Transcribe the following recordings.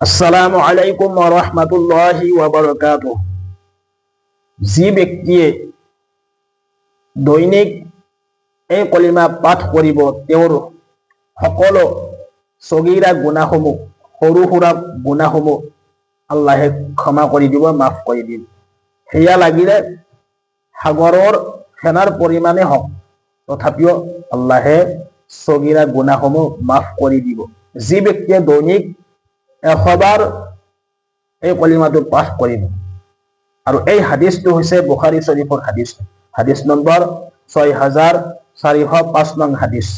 আসসালামু আলাইকুম রহমতুল্লাহি যি ব্যক্তিয়ে দৈনিক এই কলিমা পাঠ কৰিব, তেওঁৰ সকলো চগীৰা গুণাসমূহ, সৰু সুৰা গুণাসমূহ আল্লাহে ক্ষমা কৰি দিব, মাফ কৰি দিব। সেয়া লাগিলে সাগৰৰ ফেনাৰ পৰিমাণে হওক, তথাপিও আল্লাহে চগীৰা গুণাসমূহ মাফ কৰি দিব। যি ব্যক্তিয়ে দৈনিক এশবাৰ এই কলিমাটো পাঠ কৰিব আৰু এই হাদিছটো হৈছে বুখাৰী শ্বৰীফৰ হাদিছ। হাদিছ নম্বৰ ছয় হাজাৰ চাৰিশ পাঁচ নং হাদিছ।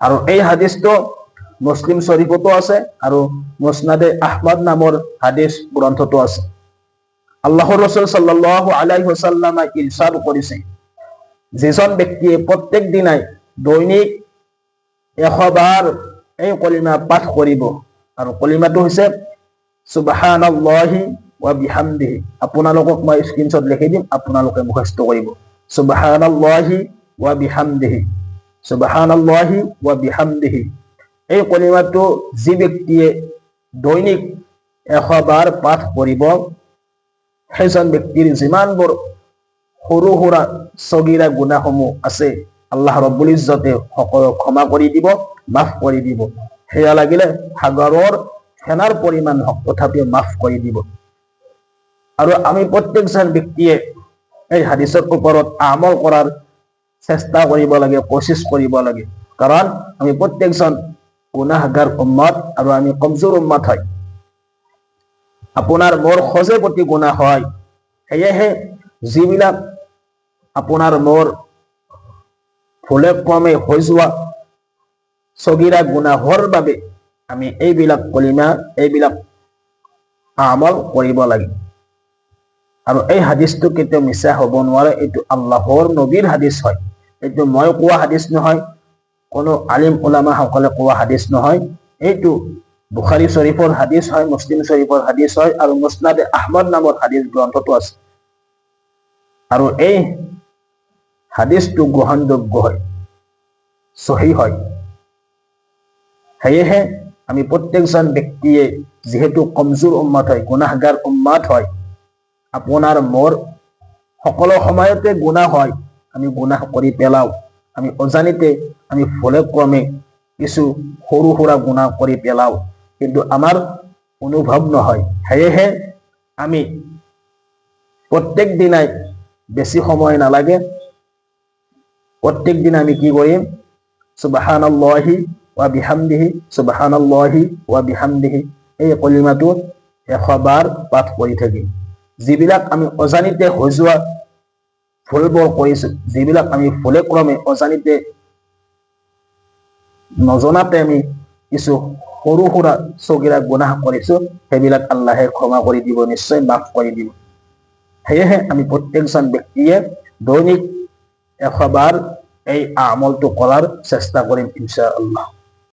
আৰু এই হাদিছটো মুছলিম শ্বৰীফতো আছে আৰু মুছনাদে আহমদ নামৰ হাদিছ গ্ৰন্থতো আছে। আল্লাহৰ ৰচুল সাল্লাহ আলাই কৰিছে। যিজন ব্যক্তিয়ে প্ৰত্যেক দিনাই দৈনিক এশবাৰ এই কলিমা পাঠ কৰিব। আৰু কলিমাটো হৈছে সুবাহানাল্লাহি ওয়া বিহামদিহি আপোনালোকক মই স্ক্ৰীনশ্বট লিখি দিম আপোনালোকে মুখস্থ কৰিব সুবাহানাল্লাহি ওয়া বিহামদিহি সুবাহানাল্লাহি ওয়া বিহামদিহি এই কলিমাটো যি ব্যক্তিয়ে দৈনিক এশ বাৰ পাঠ কৰিব সেইজন ব্যক্তিৰ যিমানবোৰ সৰু সুৰা চগিৰা গুণাসমূহ আছে আল্লাহ ৰব্বুল ইজ্জতে সকলো ক্ষমা কৰি দিব মাফ কৰি দিব সেয়া লাগিলে সাগৰৰ ফেনাৰ পৰিমাণ হওক তথাপিও মাফ কৰি দিব। আৰু আমি প্ৰত্যেকজন ব্যক্তিয়ে এই হাদিছৰ ওপৰত আমল কৰাৰ চেষ্টা কৰিব লাগে কোচিছ কৰিব লাগে। কাৰণ আমি প্ৰত্যেকজন গুণাহগাৰ উম্মত আৰু আমি কমজোৰ উম্মত হয়। আপোনাৰ মোৰ সজে প্ৰতি গুণা হয়। সেয়েহে যিবিলাক আপোনাৰ মোৰ ভুলে ক্ৰমে হৈ যোৱা চগিৰা গুণাহৰ বাবে আমি এইবিলাক কলিমা এইবিলাক আমল কৰিব লাগে। আৰু এই হাদিছটো কেতিয়াও মিছা হ'ব নোৱাৰে এইটো আল্লাহৰ নবীৰ হাদিছ হয়। এইটো মই কোৱা হাদিছ নহয় কোনো আলিম ওলামাসকলে কোৱা হাদিছ নহয়। এইটো বুখাৰী শ্বৰীফৰ হাদিছ হয় মুছলিম শ্বৰীফৰ হাদিছ হয় আৰু মুছনাদে আহমদ নামৰ হাদিছ গ্ৰন্থটো আছে। আৰু এই হাদিছটো গ্ৰহণযোগ্য হয় চহী হয়। সেয়েহে আমি প্ৰত্যেকজন ব্যক্তিয়ে যিহেতু কমজোৰ উম্মাত হয় গুণাহগাৰ উম্মাত হয়, আপোনাৰ মোৰ সকলো সময়তে গুণা হয়, আমি গুণাহ কৰি পেলাওঁ। আমি অজানিতে, আমি ভুলে ক্ৰমে কিছু সৰু সুৰা গুণা কৰি পেলাওঁ। কিন্তু আমাৰ অনুভৱ নহয়। সেয়েহে আমি প্ৰত্যেক দিনাই বেছি সময় নালাগে। প্ৰত্যেক দিনা আমি কি কৰিম? সুবাহানাল্লাহি বিহামদিহি সুবহানাল্লাহি ওয়া বিহামদিহি এই কলিমাটো এশ বাৰ পাঠ কৰি থাকিম যিবিলাক আমি অজানিতে হৈ যোৱা ভুলবোৰ কৰিছোঁ যিবিলাক আমি ভুলে ক্ৰমে অজানিতে নজনাতে আমি কিছু সৰু সুৰা চগিৰা গুণাহ কৰিছোঁ সেইবিলাক আল্লাহে ক্ষমা কৰি দিব নিশ্চয় মাফ কৰি দিব সেয়েহে আমি প্ৰত্যেকজন ব্যক্তিয়ে দৈনিক এশবাৰ এই আমলটো কৰাৰ চেষ্টা কৰিম ইনশা আল্লাহ